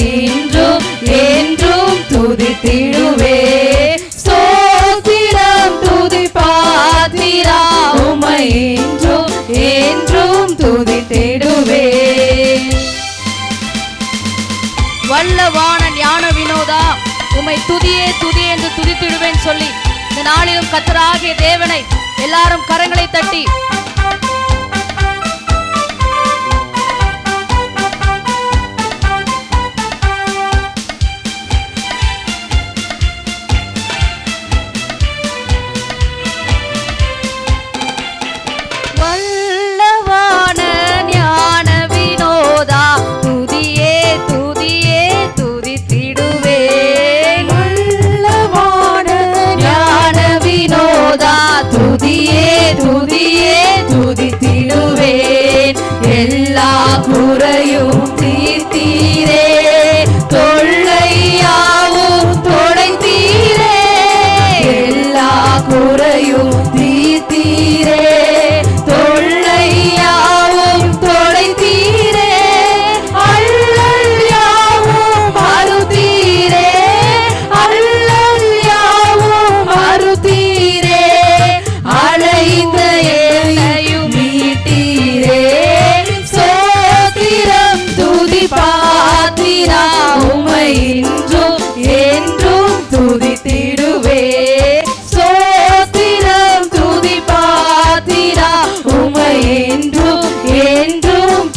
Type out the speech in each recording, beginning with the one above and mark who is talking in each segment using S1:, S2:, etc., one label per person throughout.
S1: இன்றும் என்றும் துதித்திடுவே. சோத்திரம் துதி பாத்திரா உமை இன்றும் என்றும் துதித்திடுவே.
S2: வல்லவான ஞான வினோதா உமை துதியே துதி என்று துதித்திடுவேன் சொல்லி இந்த நாளிலும் கத்தராகிய தேவனை எல்லாரும் கரங்களை தட்டி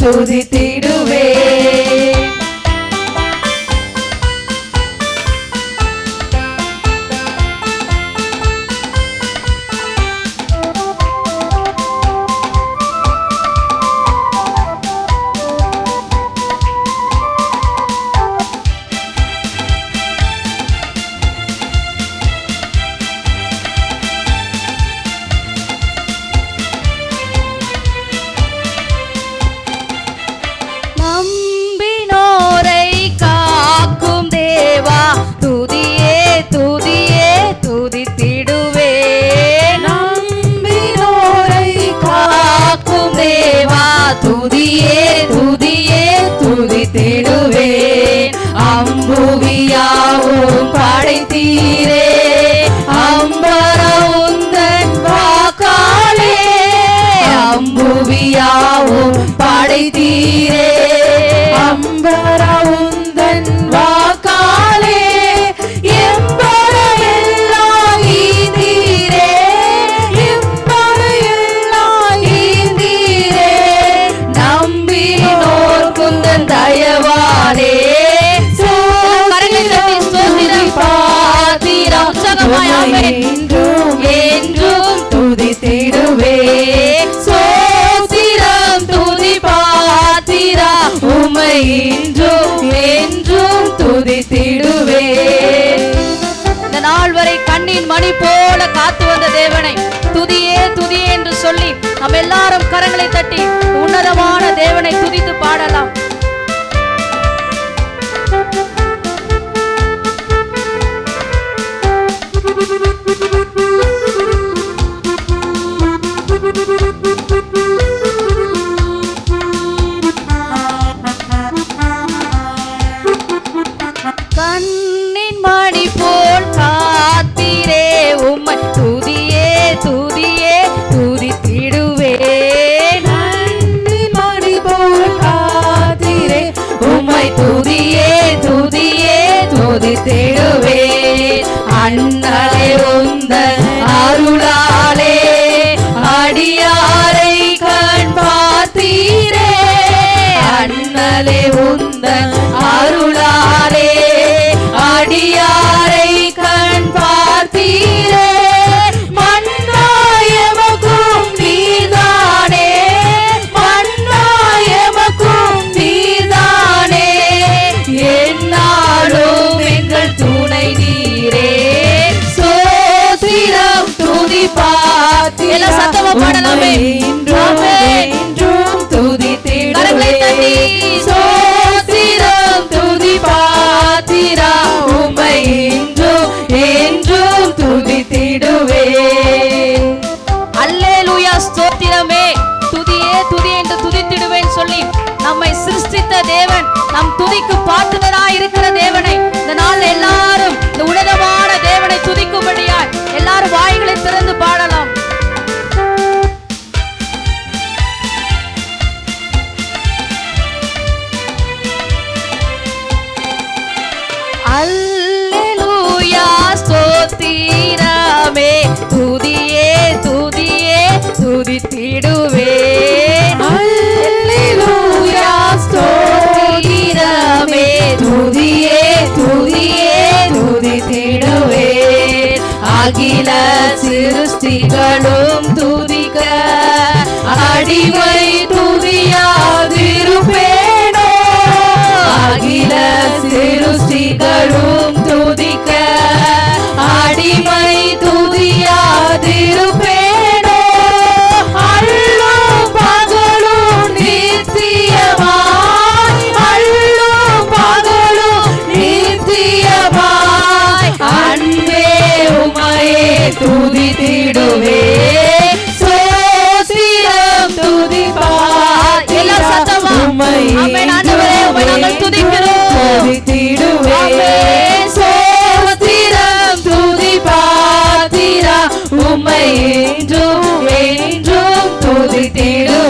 S1: என்றும் തീര உமை இன்றும் என்றும் துதித்திடுவே.
S2: இந்த நாள் வரை கண்ணின் மணி போல காத்து வந்த தேவனை துதியே துதியே என்று சொல்லி நம்ம எல்லாரும் கரங்களை தட்டி உன்னதமான தேவனை துதித்து பாடலாம்.
S1: அருளாலே அடியாரை கண் பார்த்தீரே மன்னாயமக்கும் நீதானே மன்னாயமக்கும் நீதானே என்னாலும் எங்கள் துணை நீரே சோத்திரம் துதி பாத்தி
S2: எல்லாம் சத்தமா பாடலாமே. ஸ்தோத்திரமே. துதியே துதி என்று துதித்திடுவேன் சொல்லி நம்மை சிருஷ்டித்த தேவன் நம் துதிக்கு பாட்டுதராய் இருக்கிற தேவனை. இந்த நாள் எல்லாரும் இந்த உன்னதமான தேவனை துதிக்கும்படியாய் எல்லாரும் வாய்களை திறந்து பாடலாம். துதியே
S1: ஸ்தோத்திரமே. துதியே துதியே துதித்திடுவேன். அகில சிருஷ்டிகளும் என்றும் துதித்திடும்.